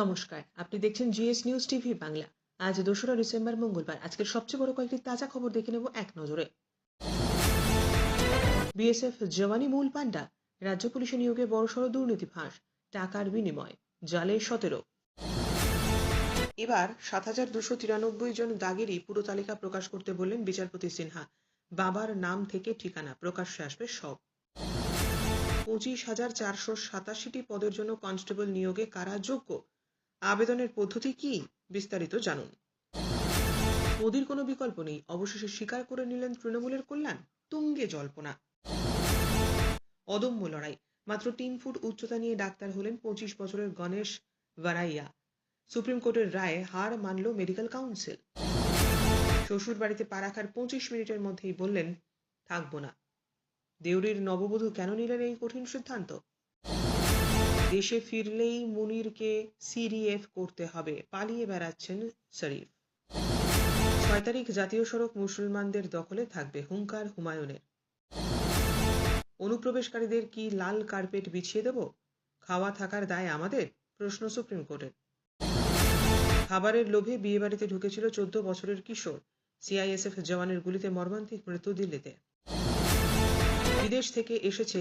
নমস্কার, আপনি দেখছেন জিএস নিউজ টিভি বাংলা। আজ দোসরা ডিসেম্বর, মঙ্গলবার। আজকের সবচেয়ে বড় কয়েকটি তাজা খবর দেখে নেব এক নজরে। বিএসএফ জওয়ানি মূল পান্ডা রাজ্য পুলিশে নিয়োগে বড়সড় দুর্নীতি ফাঁস, টাকার বিনিময়, জালে সতেরো। এবার সাত হাজার দুশো তিরানব্বই জন দাগেরই পুরো তালিকা প্রকাশ করতে বললেন বিচারপতি সিনহা। বাবার নাম থেকে ঠিকানা প্রকাশ্যে আসবে সব। পঁচিশ হাজার চারশো সাতাশিটি পদের জন্য কনস্টেবল নিয়োগে কারা যোগ্য? আবেদনের পদ্ধতি কি? বিস্তারিত জানুন। মোদির কোনো বিকল্প নেই। অবশেষে স্বীকার করে নিলেন তৃণমূলের কল্যাণ। তুঙ্গে জল্পনা। অদম্য লড়াই। মাত্র তিন ফুট উচ্চতা নিয়ে ডাক্তার হলেন পঁচিশ বছরের গণেশ ভারাইয়া সুপ্রিম কোর্টের রায়ে হার মানল মেডিকেল কাউন্সিল। শ্বশুর বাড়িতে পা রাখার পঁচিশ মিনিটের মধ্যেই বললেন, থাকব না। দেউরির নববধূ কেন নিলেন এই কঠিন সিদ্ধান্ত? দেশে ফিরলেই মুনিরকে সিরিএফ করতে হবে। পালিয়ে বেড়াচ্ছেন শরীফ। ছয় তারিখ জাতীয় সড়ক মুসলমানদের দখলে থাকবে হুঙ্কার হুমায়ুনের। অনুপ্রবেশকারীদের কি লাল কার্পেট বিছিয়ে দেব? খাওয়া থাকার দায় আমাদের? প্রশ্ন সুপ্রিম কোর্টের। খাবারের লোভে বিয়ে বাড়িতে ঢুকেছিল চোদ্দ বছরের কিশোর। সিআইএসএফ জওয়ানের গুলিতে মর্মান্তিক মৃত্যু দিল্লিতে। বিদেশ থেকে এসেছে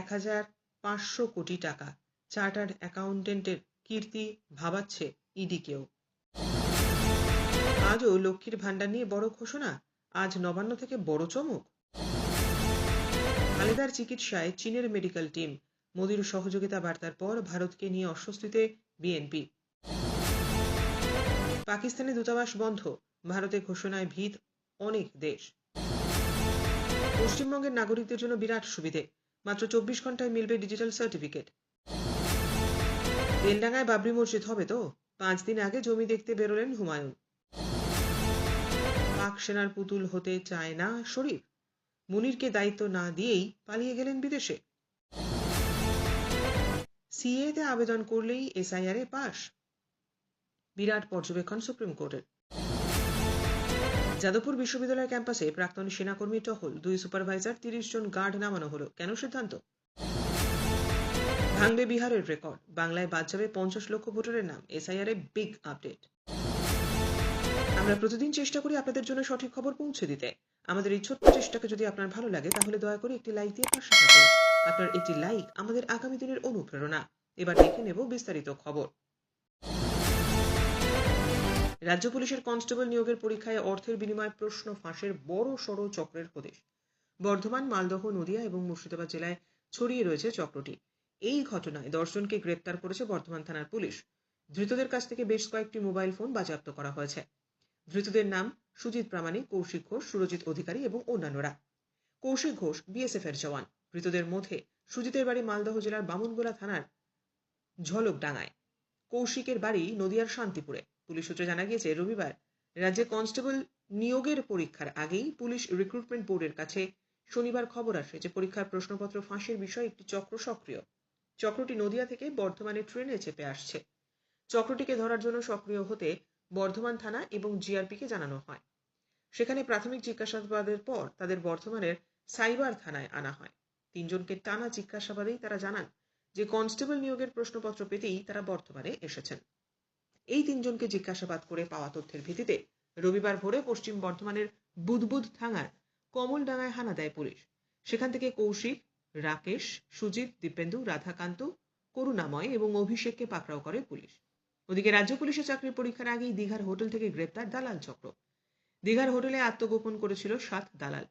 এক হাজার পাঁচশো কোটি টাকা। চার্টার্ড অ্যাকাউন্টেন্টের কীর্তি ভাবাচ্ছে ইডিকেও আজও লক্ষ্মীর ভাণ্ডার নিয়ে বড় ঘোষণা, আজ নবান্ন থেকে বড় চমক। খালেদার চিকিৎসায় চীনের মেডিকেল টিম, মোদির সহযোগিতা বার্তার পর ভারতকে নিয়ে অস্বস্তিতে বিএনপি। পাকিস্তানে দূতাবাস বন্ধ, ভারতে ঘোষণায় ভিত অনেক দেশ। পশ্চিমবঙ্গের নাগরিকদের জন্য বিরাট সুবিধে, মাত্র চব্বিশ ঘন্টায় মিলবে ডিজিটাল সার্টিফিকেট। তেলডাঙ্গায় বাবরি মসজিদ হবে তো? পাঁচ দিন আগে জমি দেখতে বেরোলেন হুমায়ুন। পাক সেনার পুতুল হতে চায় না শরীফ। মুনিরকে দায়িত্ব না দিয়েই পালিয়ে গেলেন বিদেশে। সিএতে আবেদন করলেই এসআইআর পাশ। বিরাট পর্যবেক্ষণ সুপ্রিম কোর্টের। যাদবপুর বিশ্ববিদ্যালয় ক্যাম্পাসে প্রাক্তন সেনাকর্মী টহল। দুই সুপারভাইজার তিরিশ জন গার্ড নামানো হলো। কেন সিদ্ধান্ত? ভাঙবে বিহারের রেকর্ড। বাংলায় বাদ যাবে পঞ্চাশ লক্ষ ভোটারের নাম। এসআইআর এ বিগ আপডেট আমরা প্রতিদিন চেষ্টা করি আপনাদের জন্য সঠিক খবর পৌঁছে দিতে। আমাদের এই ছোট্ট চেষ্টাকে যদি আপনার ভালো লাগে, তাহলে দয়া করে একটি লাইক দিয়ে পাশে থাকুন। আপনার একটি লাইক আমাদের আগামী দিনের অনুপ্রেরণা। এবার দেখে নেব বিস্তারিত খবর। রাজ্য পুলিশের কনস্টেবল নিয়োগের পরীক্ষায় অর্থের বিনিময়ে প্রশ্ন ফাঁসের বড় সড় চক্রের হদিশ বর্ধমান, মালদহ, নদিয়া এবং মুর্শিদাবাদ জেলায় ছড়িয়ে রয়েছে চক্রটি। এই ঘটনায় দশজনকে গ্রেপ্তার করেছে বর্ধমান থানার পুলিশ। ধৃতদের কাছ থেকে বেশ কয়েকটি মোবাইল ফোন বাজেয়াপ্ত করা হয়েছে। ধৃতদের নাম সুজিত প্রামাণিক, কৌশিক ঘোষ, সুরজিৎ অধিকারী এবং অন্যান্যরা। কৌশিক ঘোষ বিএসএফ এর জওয়ান। ধৃতদের মধ্যে সুজিতের বাড়ি মালদহ জেলার বামনগোলা থানার ঝলকডাঙ্গায়। কৌশিকের বাড়ি নদিয়ার শান্তিপুরে। পুলিশ সূত্রে জানা গিয়েছে, রবিবার রাজ্যে কনস্টেবল নিয়োগের পরীক্ষার আগেই পুলিশ রিক্রুটমেন্ট বোর্ডের কাছে শনিবার খবর আসে যে পরীক্ষার প্রশ্নপত্র ফাঁসের বিষয়ে একটি চক্র সক্রিয়। চক্রটি নদিয়া থেকে বর্ধমানে ট্রেনে চেপে আসছে। চক্রটিকে ধরার জন্য সক্রিয় হতে বর্ধমান থানা এবং জিআরপিকে জানানো হয়। সেখানে প্রাথমিক জিজ্ঞাসাবাদের পর তাদের বর্ধমানের সাইবার থানায় আনা হয়। তিনজনকে টানা জিজ্ঞাসাবাদেই তারা জানান যে, কনস্টেবল নিয়োগের প্রশ্নপত্র পেতেই তারা বর্ধমানে এসেছেন। এই তিনজনকে জিজ্ঞাসাবাদ করে পাওয়া তথ্যের ভিত্তিতে রবিবার ভোরে পশ্চিম বর্ধমানের বুদবুদ থানার কমলডাঙ্গায় হানা দেয় পুলিশ। সেখান থেকে কৌশিক রাকেশ, সুজিত, দীপেন্দু, রাধাকান্ত, করুণাময় এবং অভিষেককে পাকড়াও করে পুলিশ। ওদিকে রাজ্য পুলিশের চাকরির পরীক্ষার আগেই দীঘার হোটেল থেকে গ্রেপ্তার দালাল চক্র। দীঘার হোটেলে আত্মগোপন করেছিল সাত দালাল।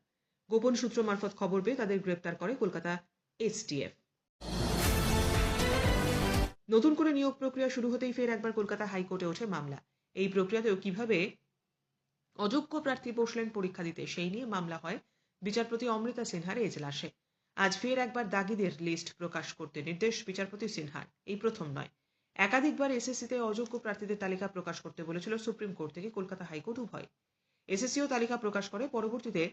গোপন সূত্র মারফত খবর পেয়ে তাদের গ্রেপ্তার করে কলকাতা এসটিএফ। নতুন করে নিয়োগ প্রক্রিয়া শুরু হতেই ফের একবার কলকাতা হাইকোর্টে ওঠে মামলা। এই প্রক্রিয়াতেও কীভাবে অযোগ্য প্রার্থী বসলেন পরীক্ষা দিতে, সেই নিয়ে মামলা হয় বিচারপতি অমৃতা সিনহার এজলাসে। আজ ফের একবার দাগিদের লিস্ট প্রকাশ করতে নির্দেশ বিচারপতি সিনহার। এই প্রথম নয়। একাধিকবার এসএসসিতে অযোগ্য প্রার্থীদের তালিকা প্রকাশ করতে বলেছিল সুপ্রিম কোর্ট থেকে কলকাতা হাইকোর্ট উভয়। এসএসসিও তালিকা প্রকাশ করে পরবর্তীতে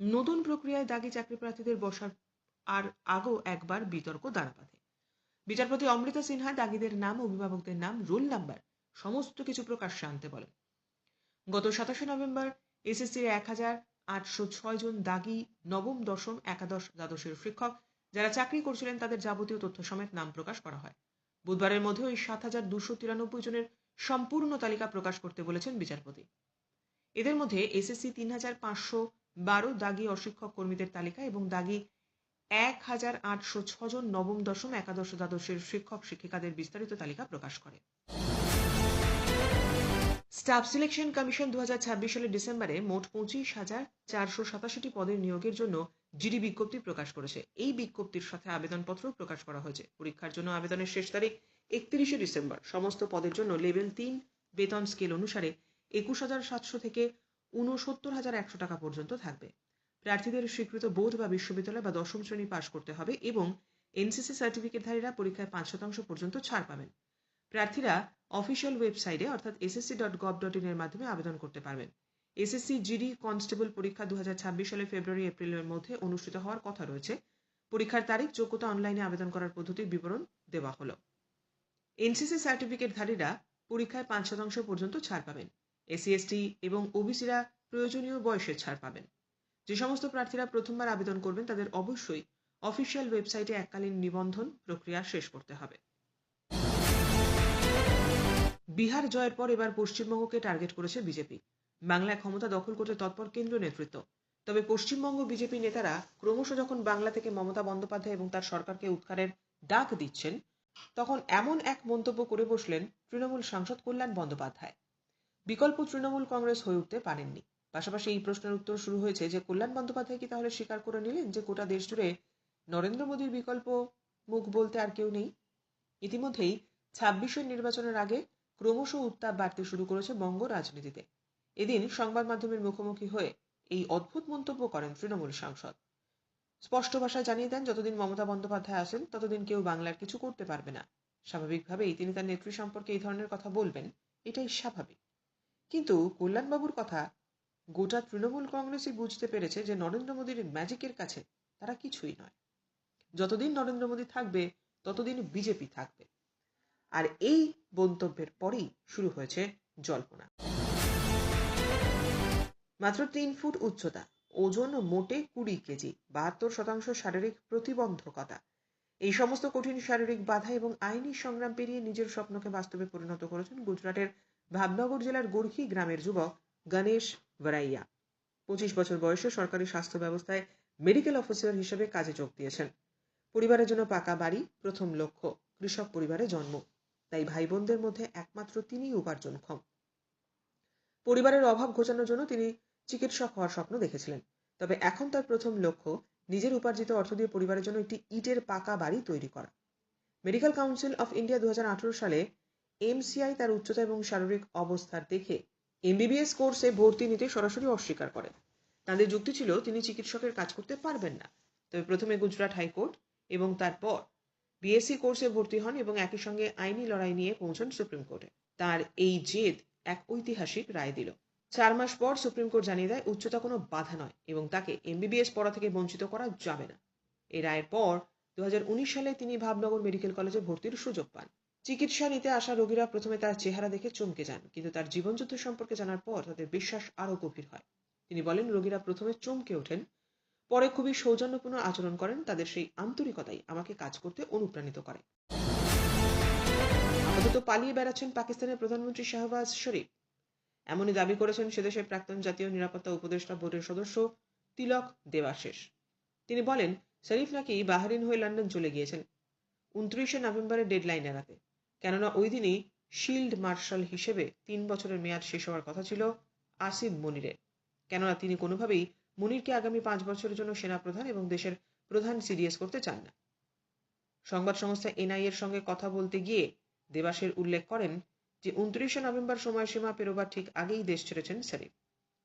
নতুন প্রক্রিয়ায় দাগি চাকরি প্রার্থীদের বসার আর আগেও একবার বিতর্ক দাঁড়া বাঁধে বিচারপতি অমৃতা সিনহা দাগিদের নাম, অভিভাবকদের নাম, রোল নাম্বার সমস্ত কিছু প্রকাশ্যে আনতে বলেন। গত সাতাশে নভেম্বর এসএসসির এক হাজার আটশো ছয় জন দাগি নবম, দশম, একাদশ দ্বাদশের শিক্ষক যারা চাকরি করছিলেন তাদের যাবতীয় তথ্য সমেত নাম প্রকাশ করা হয়। বুধবারের মধ্যে ওই সাত হাজার দুশো তিরানব্বই জনের সম্পূর্ণ তালিকা প্রকাশ করতে বলেছেন বিচারপতি। এদের মধ্যে এসএসসি তিন হাজার পাঁচশো বারো দাগি অশিক্ষক কর্মীদের তালিকা এবং দাগি এক হাজার আটশো ছজন নবম, দশম, একাদশ দ্বাদশের শিক্ষক শিক্ষিকাদের বিস্তারিত তালিকা প্রকাশ করে। স্টাফ সিলেকশন কমিশন দু সালের ডিসেম্বরে মোট পঁচিশ হাজার চারশো সাতাশিটি পদের নিয়োগের জন্য জিডি বিজ্ঞপ্তি প্রকাশ করেছে। এই বিজ্ঞপ্তির সাথে আবেদনপত্র প্রকাশ করা হয়েছে। পরীক্ষার জন্য আবেদনের শেষ তারিখ একত্রিশে ডিসেম্বর। সমস্ত পদের জন্য লেভেল তিন বেতন স্কেল অনুসারে একুশ হাজার সাতশো থেকে ঊনসত্তর হাজার একশো টাকা পর্যন্ত থাকবে। প্রার্থীদের স্বীকৃত বোর্ড বা বিশ্ববিদ্যালয় বা দশম শ্রেণি পাশ করতে হবে এবং এনসিসি সার্টিফিকেটধারীরা পরীক্ষায় পাঁচ শতাংশ পর্যন্ত ছাড় পাবেন। প্রার্থীরা অফিসিয়াল ওয়েবসাইটে, অর্থাৎ SSC dot gov dot in এর মাধ্যমে আবেদন করতে পারবেন। এসএসসি জিডি কনস্টেবল পরীক্ষা দুহাজার ছাব্বিশ সালে ফেব্রুয়ারি এপ্রিলের মধ্যে অনুষ্ঠিত হওয়ার কথা রয়েছে। পরীক্ষার তারিখ, যোগ্যতা অনলাইনে আবেদন করার পদ্ধতির বিবরণ দেওয়া হলো। এনসিসি সার্টিফিকেটধারীরা পরীক্ষায় পাঁচ শতাংশ পর্যন্ত ছাড় পাবেন। এসসি এসটি এবং ওবিসিরা প্রয়োজনীয় বয়সের ছাড় পাবেন। যে সমস্ত প্রার্থীরা প্রথমবার আবেদন করবেন, তাদের অবশ্যই অফিসিয়াল ওয়েবসাইটে এককালীন নিবন্ধন প্রক্রিয়া শেষ করতে হবে। বিহার জয়ের পর এবার পশ্চিমবঙ্গকে টার্গেট করেছে বিজেপি। বাংলায় ক্ষমতা দখল করতে তৎপর কেন্দ্রীয় নেতৃত্ব। তবে পশ্চিমবঙ্গ বিজেপি নেতারা ক্রমশ যখন বাংলা থেকে মমতা বন্দ্যোপাধ্যায় এবং তার সরকারকে উৎখারের ডাক দিচ্ছেন, তখন এমন এক মন্তব্য করে বসলেন তৃণমূল সাংসদ কল্যাণ বন্দ্যোপাধ্যায়। বিকল্প তৃণমূল কংগ্রেস হয়ে উঠতে পারেননি। পাশাপাশি এই প্রশ্নের উত্তর শুরু হয়েছে যে, কল্যাণ বন্দ্যোপাধ্যায় কি তাহলে স্বীকার করে নিলেন যে, গোটা দেশ জুড়ে নরেন্দ্র মোদীর বিকল্প মুখ বলতে আর কেউ নেই? ইতিমধ্যেই ছাব্বিশের নির্বাচনের আগে ক্রমশ উত্তাপ বাড়তে শুরু করেছে বঙ্গ রাজনীতিতে। এদিন সংবাদ মাধ্যমের মুখোমুখি হয়ে এই অদ্ভুত মন্তব্য করেন তৃণমূল সাংসদ। স্পষ্ট ভাষায় জানিয়ে দেন, যতদিন মমতা বন্দ্যোপাধ্যায় আসেন ততদিন কেউ বাংলার কিছু করতে পারবে না। স্বাভাবিকভাবেই তিনি তার নেত্রী সম্পর্কে এই ধরনের কথা বলবেন, এটাই স্বাভাবিক। কিন্তু কল্যাণবাবুর কথা গোটা তৃণমূল কংগ্রেসই বুঝতে পেরেছে যে নরেন্দ্র মোদীর ম্যাজিকের কাছে তারা কিছুই নয়। যতদিন নরেন্দ্র মোদী থাকবে, ততদিন বিজেপি থাকবে। আর এই মন্তব্যের পরেই শুরু হয়েছে জল্পনা। মাত্র তিন ফুট উচ্চতা, ওজন মোটে কুড়ি কেজি, বাহাত্তর শতাংশ শারীরিক প্রতিবন্ধকতা। এই সমস্ত কঠিন শারীরিক বাধা এবং আইনি সংগ্রাম পেরিয়ে নিজের স্বপ্নকে বাস্তবে পরিণত করেছেন গুজরাটের ভাবনগর জেলার গোর্খি গ্রামের যুবক গণেশ ভারাইয়া। পঁচিশ বছর বয়সে সরকারি স্বাস্থ্য ব্যবস্থায় মেডিকেল অফিসার হিসেবে কাজে যোগ দিয়েছেন। পরিবারের জন্য পাকা বাড়ি প্রথম লক্ষ্য, কৃষক পরিবারে জন্ম। তাই ভাই বোনদের মধ্যে একমাত্র তিনিই উপার্জনক্ষম পরিবারের অভাব ঘোচানোর জন্য তিনি চিকিৎসক হওয়ার স্বপ্ন দেখেছিলেন। তবে এখন তার প্রথম লক্ষ্য নিজের উপার্জিত অর্থ দিয়ে পরিবারের জন্য একটি ইটের পাকা বাড়ি তৈরি করা। মেডিকেল কাউন্সিল অফ ইন্ডিয়া দু হাজার আঠারো সালে এমসিআই তার উচ্চতা এবং শারীরিক অবস্থার দেখে এমবিবিএস কোর্সে ভর্তি নিতে সরাসরি অস্বীকার করেন তাদের যুক্তি ছিল, তিনি চিকিৎসকের কাজ করতে পারবেন না। তবে প্রথমে গুজরাট হাইকোর্ট এবং তারপর বিএসসি কোর্সে ভর্তি হন এবং একই সঙ্গে আইনি লড়াই নিয়ে পৌঁছন সুপ্রিম কোর্টে তার এই জেদ এক ঐতিহাসিক রায় দিল। চার মাস পর সুপ্রিম কোর্ট জানিয়ে দেয়, উচ্চতা কোনো বাধা নয় এবং তাকে এমবিবিএস পড়া থেকে বঞ্চিত করা যাবে না। এই রায়ের পর দু হাজার উনিশ সালে তিনি ভাবনগর মেডিকেল কলেজে ভর্তির সুযোগ পান। চিকিৎসা নিতে আসা রোগীরা প্রথমে তার চেহারা দেখে চমকে যান, কিন্তু তার জীবনযুদ্ধ সম্পর্কে জানার পর তাদের বিশ্বাস আরও গভীর হয়। তিনি বলেন, রোগীরা প্রথমে চমকে ওঠেন পরে খুবই সৌজন্যপূর্ণ আচরণ করেন, তাদের সেই আন্তরিকতাই আমাকে কাজ করতে অনুপ্রাণিত করে। আপাতত পালিয়ে বেড়াচ্ছেন পাকিস্তানের প্রধানমন্ত্রী শাহবাজ শরীফ। এমনই দাবি করেছেন সেদেশের প্রাক্তন জাতীয় নিরাপত্তা উপদেষ্টা বোর্ডের সদস্য তিলক দেবাশেষ তিনি বলেন, শরীফ নাকি বাহরিন হয়ে লন্ডন চলে গিয়েছেন। উনত্রিশে নভেম্বরের ডেডলাইন এড়াতে। কেননা ওই দিনই শিল্ড মার্শাল হিসেবে তিন বছরের মেয়াদ শেষ হওয়ার কথা ছিল আসিফ মনিরের। কেননা তিনি কোনোভাবেই মনিরকে আগামী পাঁচ বছরের জন্য সেনাপ্রধান এবং দেশের প্রধান সিডিএস করতে চান না। সংবাদ সংস্থা এনআই এর সঙ্গে কথা বলতে গিয়ে দেবাসের উল্লেখ করেন যে, উনত্রিশে নভেম্বর সময়সীমা পেরোবার ঠিক আগেই দেশ ছেড়েছেন শরীফ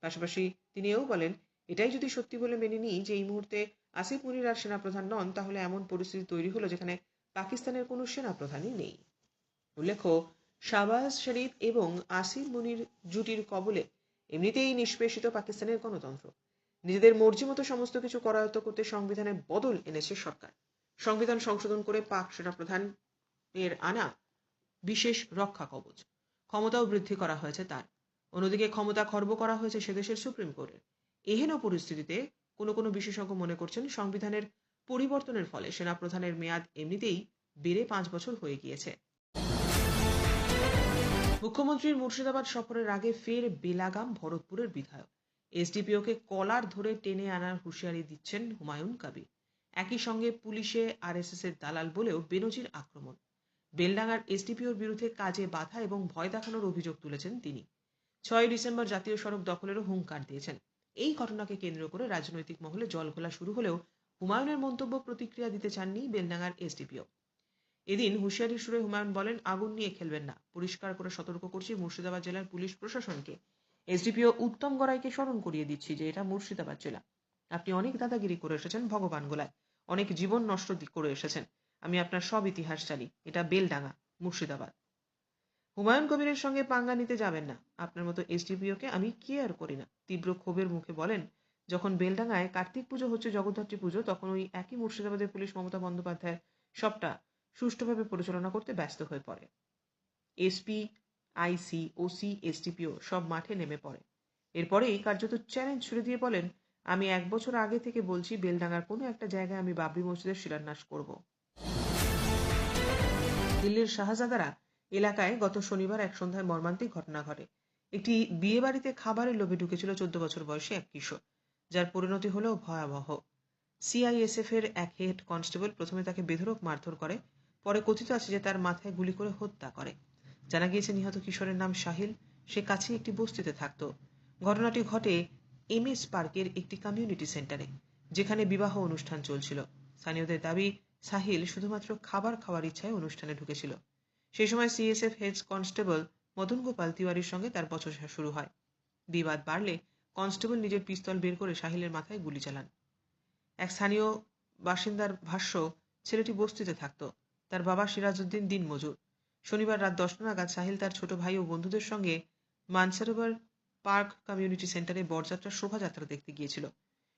পাশাপাশি তিনি এও বলেন, এটাই যদি সত্যি বলে মেনে নিই যে, এই মুহূর্তে আসিফ মুনির আর সেনাপ্রধান নন, তাহলে এমন পরিস্থিতি তৈরি হলো যেখানে পাকিস্তানের কোনো সেনাপ্রধানই নেই। উল্লেখ্য, শাহবাজ শরীফ এবং আসিফ মুনির জুটির কবলে এমনিতেই নিষ্পেষিত পাকিস্তানের গণতন্ত্র। নিজেদের মর্জি মতো সমস্ত কিছু করায়ত্ত করতে সংবিধানে বদল এনেছে সরকার। সংবিধান সংশোধন করে পাক সেনাপ্রধান এর আনা বিশেষ রক্ষা কবচ। ক্ষমতাও বৃদ্ধি করা হয়েছে তার। অন্যদিকে ক্ষমতা খর্ব করা হয়েছে সেদেশের সুপ্রিম কোর্টের। এহেন পরিস্থিতিতে কোনো কোনো বিশেষজ্ঞ মনে করছেন সংবিধানের পরিবর্তনের ফলে সেনাপ্রধানের মেয়াদ এমনিতেই বেড়ে পাঁচ বছর হয়ে গিয়েছে। মুখ্যমন্ত্রীর মুর্শিদাবাদ সফরের আগে ফের বেলাগাম, ভরতপুরের বিধায়ক। এসডিপিওকে কলার ধরে টেনে আনার হুঁশিয়ারি দিচ্ছেন হুমায়ুন কবির। একই সঙ্গে পুলিশে আরএসএস এর দালাল বলেও বেনজির আক্রমণ। বেলডাঙ্গার এসডিপিওর বিরুদ্ধে কাজে বাধা এবং ভয় দেখানোর অভিযোগ তুলেছেন তিনি। ছয় ডিসেম্বর জাতীয় সড়ক দখলেরও হুঙ্কার দিয়েছেন। এই ঘটনাকে কেন্দ্র করে রাজনৈতিক মহলে জলঘোলা শুরু হলেও হুমায়ুনের মন্তব্য প্রতিক্রিয়া দিতে চাননি বেলডাঙ্গার এসডিপিও। এদিন হুঁশিয়ারির সুরে হুমায়ুন বলেন, আগুন নিয়ে খেলবেন না। পরিষ্কার করে সতর্ক করছি মুর্শিদাবাদ জেলার পুলিশ প্রশাসনকে। এসডিপিও উত্তম গড়াইকে স্মরণ করিয়ে দিচ্ছি যে এটা মুর্শিদাবাদ জেলা। আপনি অনেক দাদাগিরি করে এসেছেন ভগবান গোলায়। অনেক জীবন নষ্ট করে এসেছেন। আমি আপনার সব ইতিহাস জানি। এটা বেলডাঙ্গা, মুর্শিদাবাদ। হুমায়ুন কবিরের সঙ্গে পাঙ্গা নিতে যাবেন না। আপনার মতো এসডিপিওকে আমি কেয়ার করি না। তীব্র ক্ষোভের মুখে বলেন, যখন বেলডাঙ্গায় কার্তিক পুজো হচ্ছে, জগদ্ধাত্রী পুজো, তখন ওই একই মুর্শিদাবাদের পুলিশ মমতা বন্দ্যোপাধ্যায় সবটা সুষ্ঠুভাবে পরিচালনা করতে ব্যস্ত হয়ে পড়ে। এসপি আইসি ওসি এসডিপিও সব মাঠে নেমে পড়ে। এরপরেই কার্যত চ্যালেঞ্জ ছুড়ে দিয়ে বলেন, আমি এক বছর আগে থেকে বলছি, বেলডাঙ্গার কোনো একটা জায়গায় আমি বাবরি মসজিদের শিলান্যাস করব। দিল্লির শাহজাদারা এলাকায় গত শনিবার এক সন্ধ্যায় মর্মান্তিক ঘটনা ঘটে। একটি বিয়ে বাড়িতে খাবারের লোভে ঢুকেছিল চোদ্দ বছর বয়সী এক কিশোর, যার পরিণতি হলো ভয়াবহ। সিআইএসএফ এর এক হেড কনস্টেবল প্রথমে তাকে বেধরক মারধর করে, পরে কথিত আছে যে তার মাথায় গুলি করে হত্যা করে। জানা গিয়েছে নিহত কিশোরের নাম সাহিল সে কাছেই একটি বস্তিতে থাকত। ঘটনাটি ঘটে এম এস পার্কের একটি কমিউনিটি সেন্টারে যেখানে বিবাহ অনুষ্ঠান চলছিল। স্থানীয়দের দাবি সাহিল শুধুমাত্র খাবার খাওয়ার ইচ্ছায় অনুষ্ঠানে ঢুকেছিল। সেই সময় CSF head constable Madan Gopal তিওয়ারির সঙ্গে তার বচসা শুরু হয়। বিবাদ বাড়লে কনস্টেবল নিজের পিস্তল বের করে সাহিলের মাথায় গুলি চালান। এক স্থানীয় বাসিন্দার ভাষ্য, ছেলেটি বস্তিতে থাকত। তার বাবা সিরাজউদ্দিন দিন মজুর শনিবার রাত দশটা নাগাদ সাহিল তার ছোট ভাই ও বন্ধুদের সঙ্গে মানসারোভার পার্ক কমিউনিটি সেন্টারে বরযাত্রার শোভাযাত্রা দেখতে গিয়েছিল।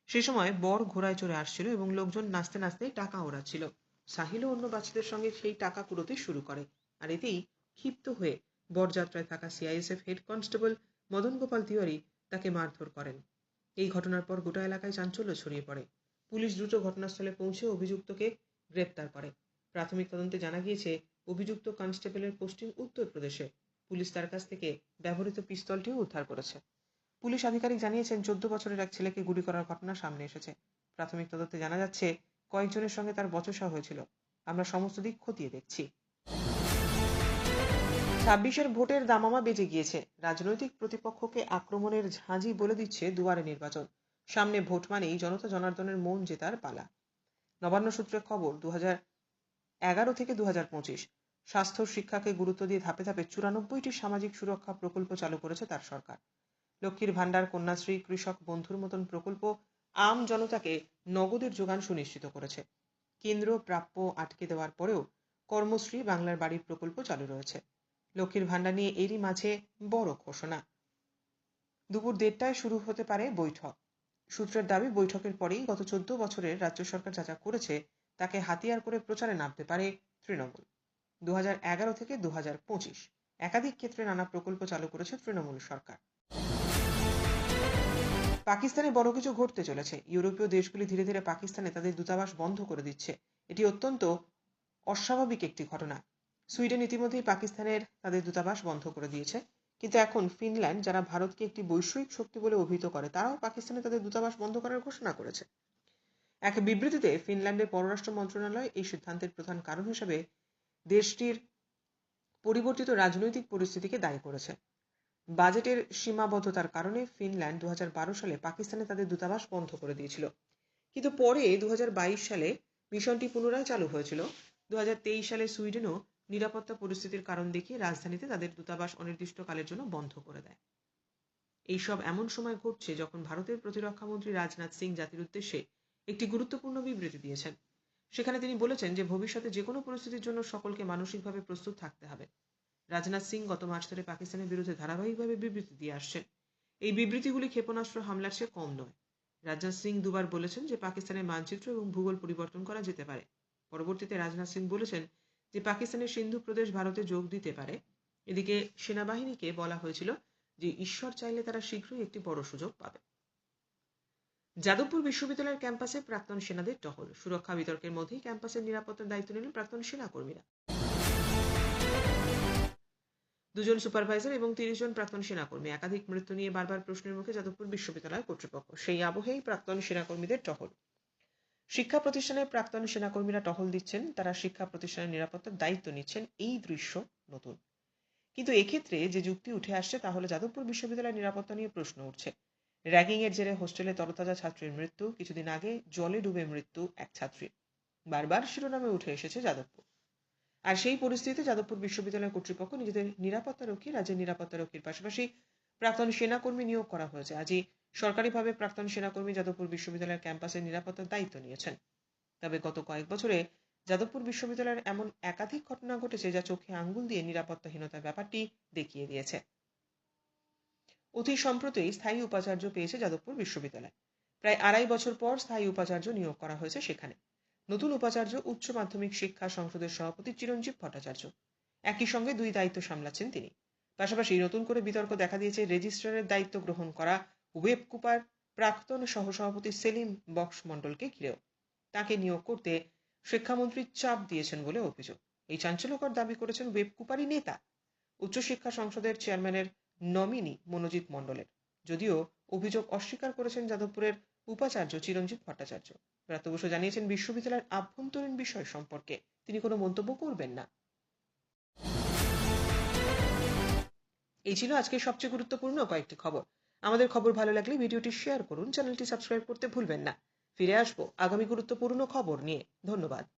সেই সময় বর ঘোড়ায় চড়ে আসছিল এবং লোকজন নাচতে নাচতে টাকা ওড়াচ্ছিল। সাহিল ও অন্য বাচ্চাদের সঙ্গে সেই টাকা কুড়োতে শুরু করে আর এতেই ক্ষিপ্ত হয়ে বরযাত্রায় থাকা CISF head constable Madan Gopal Tiwari তাকে মারধর করেন। এই ঘটনার পর গোটা এলাকায় চাঞ্চল্য ছড়িয়ে পড়ে। পুলিশ দ্রুত ঘটনাস্থলে পৌঁছে অভিযুক্তকে গ্রেপ্তার করে। প্রাথমিক তদন্তে জানা গিয়েছে অভিযুক্ত কনস্টেবলের পোস্টিং উত্তরপ্রদেশে। পুলিশ তার কাছ থেকে ব্যবহৃত পিস্তলটিও উদ্ধার করেছে। পুলিশ আধিকারিক জানিয়েছেন, চোদ্দ বছরের এক ছেলেকে গুলি করার ঘটনা সামনে এসেছে। প্রাথমিক তদন্তে জানা যাচ্ছে, কয়েকজনের সঙ্গে তার বচসা হয়েছিল। আমরা সমস্ত দিক খতিয়ে দেখছি। ছাব্বিশের ভোটের দামামা বেজে গিয়েছে। রাজনৈতিক প্রতিপক্ষকে আক্রমণের ঝাঁঝি বলে দিচ্ছে দুয়ারে নির্বাচন। সামনে ভোট মানেই জনতা জনার্দনের মন জেতার পালা। নবান্ন সূত্রে খবর দু এগারো থেকে দু পঁচিশ স্বাস্থ্য শিক্ষাকে গুরুত্ব দিয়ে ধাপে ধাপে চুরানব্বইটি সামাজিক সুরক্ষা প্রকল্প চালু করেছে তার সরকার। লক্ষ্মীর ভাণ্ডার, কন্যাশ্রী, কৃষক বন্ধুর মতন প্রকল্প আম জনতাকে নগদের যোগান সুনিশ্চিত করেছে। কেন্দ্র প্রাপ্য আটকে দেওয়ার পরেও কর্মশ্রী বাংলার বাড়ির প্রকল্প চালু রয়েছে। লক্ষ্মীর ভাণ্ডার নিয়ে এরই মাঝে বড় ঘোষণা। দুপুর দেড়টায় শুরু হতে পারে বৈঠক। সূত্রের দাবি, বৈঠকের পরেই গত চোদ্দ বছরের রাজ্য সরকার যা যা করেছে তাকে হাতিয়ার করে প্রচারে নামতে পারে তৃণমূল। দু হাজার এগারো থেকে দু হাজার পঁচিশ। একাধিক ক্ষেত্রে নানা প্রকল্প চালু করেছে তৃণমূল সরকার। পাকিস্তানে বড় কিছু ঘটতে চলেছে। ইউরোপীয় দেশগুলি ধীরে ধীরে পাকিস্তানে তাদের দূতাবাস বন্ধ করে দিচ্ছে। এটি অত্যন্ত অস্বাভাবিক একটি ঘটনা। সুইডেন ইতিমধ্যেই পাকিস্তানের তাদের দূতাবাস বন্ধ করে দিয়েছে। কিন্তু এখন ফিনল্যান্ড, যারা ভারতকে একটি বৈশ্বিক শক্তি বলে অভিহিত করে, তারাও পাকিস্তানে তাদের দূতাবাস বন্ধ করার ঘোষণা করেছে। এক বিবৃতিতে ফিনল্যান্ডের পররাষ্ট্র মন্ত্রণালয় এই সিদ্ধান্তের প্রধান কারণ হিসেবে দেশটির পরিবর্তিত রাজনৈতিক পরিস্থিতিকে দায়ী করেছে। বাজেটের সীমাবদ্ধতার কারণে ফিনল্যান্ড দু হাজার বারো সালে পাকিস্তানে তাদের দূতাবাস বন্ধ করে দিয়েছিল। কিন্তু পরে দুহাজার বাইশ সালে মিশনটি পুনরায় চালু হয়েছিল। দু হাজার তেইশ সালে সুইডেনও নিরাপত্তা পরিস্থিতির কারণ দেখিয়ে রাজধানীতে তাদের দূতাবাস অনির্দিষ্টকালের জন্য বন্ধ করে দেয়। এইসব এমন সময় ঘটছে যখন ভারতের প্রতিরক্ষা মন্ত্রী রাজনাথ সিং জাতির উদ্দেশ্যে একটি গুরুত্বপূর্ণ বিবৃতি দিয়েছেন। সেখানে তিনি বলেছেন যে, ভবিষ্যতে যে কোনো পরিস্থিতির জন্য সকলকে মানসিকভাবে প্রস্তুত থাকতে হবে। রাজনাথ সিং গত মার্চ ধরে পাকিস্তানের বিরুদ্ধে ধারাবাহিকভাবে বিবৃতি দিয়ে আসছেন। এই বিবৃতিগুলি ক্ষেপণাস্ত্র হামলার চেয়ে কম নয়। রাজনাথ সিং দুবার বলেছেন যে, পাকিস্তানের মানচিত্র এবং ভূগোল পরিবর্তন করা যেতে পারে। পরবর্তীতে রাজনাথ সিং বলেছেন যে, পাকিস্তানের সিন্ধু প্রদেশ ভারতে যোগ দিতে পারে। এদিকে সেনাবাহিনীকে বলা হয়েছিল যে, ঈশ্বর চাইলে তারা শীঘ্রই একটি বড় সুযোগ পাবে। যাদবপুর বিশ্ববিদ্যালয়ের ক্যাম্পাসে প্রাক্তন সেনাদের টহল। সুরক্ষা বিতর্কের মধ্যেই ক্যাম্পাসের নিরাপত্তার দায়িত্ব নিলেন প্রাক্তন সেনা কর্মীরা দুজন সুপারভাইজার এবং তিরিশ জন প্রাক্তন সেনাকর্মী একাধিক মৃত্যু নিয়ে বারবার প্রশ্নের মুখে যাদবপুর বিশ্ববিদ্যালয় কর্তৃপক্ষ। সেই আবহেই প্রাক্তন সেনাকর্মীদের টহল। শিক্ষা প্রতিষ্ঠানের প্রাক্তন সেনাকর্মীরা টহল দিচ্ছেন। তারা শিক্ষা প্রতিষ্ঠানের নিরাপত্তার দায়িত্ব নিচ্ছেন। এই দৃশ্য নতুন। কিন্তু এক্ষেত্রে যে যুক্তি উঠে আসছে, তা হলো যাদবপুর বিশ্ববিদ্যালয়ের নিরাপত্তা নিয়ে প্রশ্ন উঠছে। র্যাগিং এর জেরে হোস্টেলে তরতাজা ছাত্রীর মৃত্যু, কিছুদিন আগে জলে ডুবে মৃত্যু এক ছাত্রীর বারবার শিরোনামে উঠে এসেছে যাদবপুর। আর সেই পরিস্থিতিতে যাদবপুর বিশ্ববিদ্যালয় কর্তৃপক্ষ নিজেদের নিরাপত্তা রক্ষী, রাজ্যের নিরাপত্তা রক্ষীর পাশাপাশি প্রাক্তন সেনাকর্মী নিয়োগ করা হয়েছে। আজই সরকারিভাবে প্রাক্তন সেনাকর্মী যাদবপুর বিশ্ববিদ্যালয়ের ক্যাম্পাসের নিরাপত্তার দায়িত্ব নিয়েছেন। তবে গত কয়েক বছরে যাদবপুর বিশ্ববিদ্যালয়ের এমন একাধিক ঘটনা ঘটেছে যা চোখে আঙ্গুল দিয়ে নিরাপত্তাহীনতার ব্যাপারটি দেখিয়ে দিয়েছে। অতি সম্প্রতি স্থায়ী উপাচার্য পেয়েছে যাদবপুর বিশ্ববিদ্যালয়। প্রায় আড়াই বছর পর স্থায়ী উপাচার্য নিয়োগ করা হয়েছে সেখানে। নতুন উপাচার্য উচ্চ মাধ্যমিক শিক্ষা সংসদের সভাপতি চিরঞ্জীব ভট্টাচার্য। একই সঙ্গে দুই দায়িত্ব সামলাচ্ছেন তিনি। পাশাপাশি নতুন করে বিতর্ক দেখা দিয়েছে রেজিস্ট্রারের দায়িত্ব গ্রহণ করা ওয়েব কুপার, প্রাক্তন সহসভাপতি সেলিম বক্স মণ্ডলকে ঘিরেও। তাকে নিয়োগ করতে শিক্ষামন্ত্রী চাপ দিয়েছেন বলে অভিযোগ। এই চাঞ্চল্যকর দাবি করেছেন ওয়েব কুপারই নেতা। উচ্চশিক্ষা সংসদের চেয়ারম্যানের নমিনি মনোজিৎ মণ্ডলের। যদিও অভিযোগ অস্বীকার করেছেন যাদবপুরের উপাচার্য চিরঞ্জিত ভট্টাচার্য। ব্রাত্য বসু জানিয়েছেন, বিশ্ববিদ্যালয়ের আভ্যন্তরীণ বিষয় সম্পর্কে তিনি কোনো মন্তব্য করবেন না। এই ছিল আজকের সবচেয়ে গুরুত্বপূর্ণ কয়েকটি খবর। আমাদের খবর ভালো লাগলে ভিডিওটি শেয়ার করুন, চ্যানেলটি সাবস্ক্রাইব করতে ভুলবেন না। ফিরে আসব আগামী গুরুত্বপূর্ণ খবর নিয়ে। ধন্যবাদ।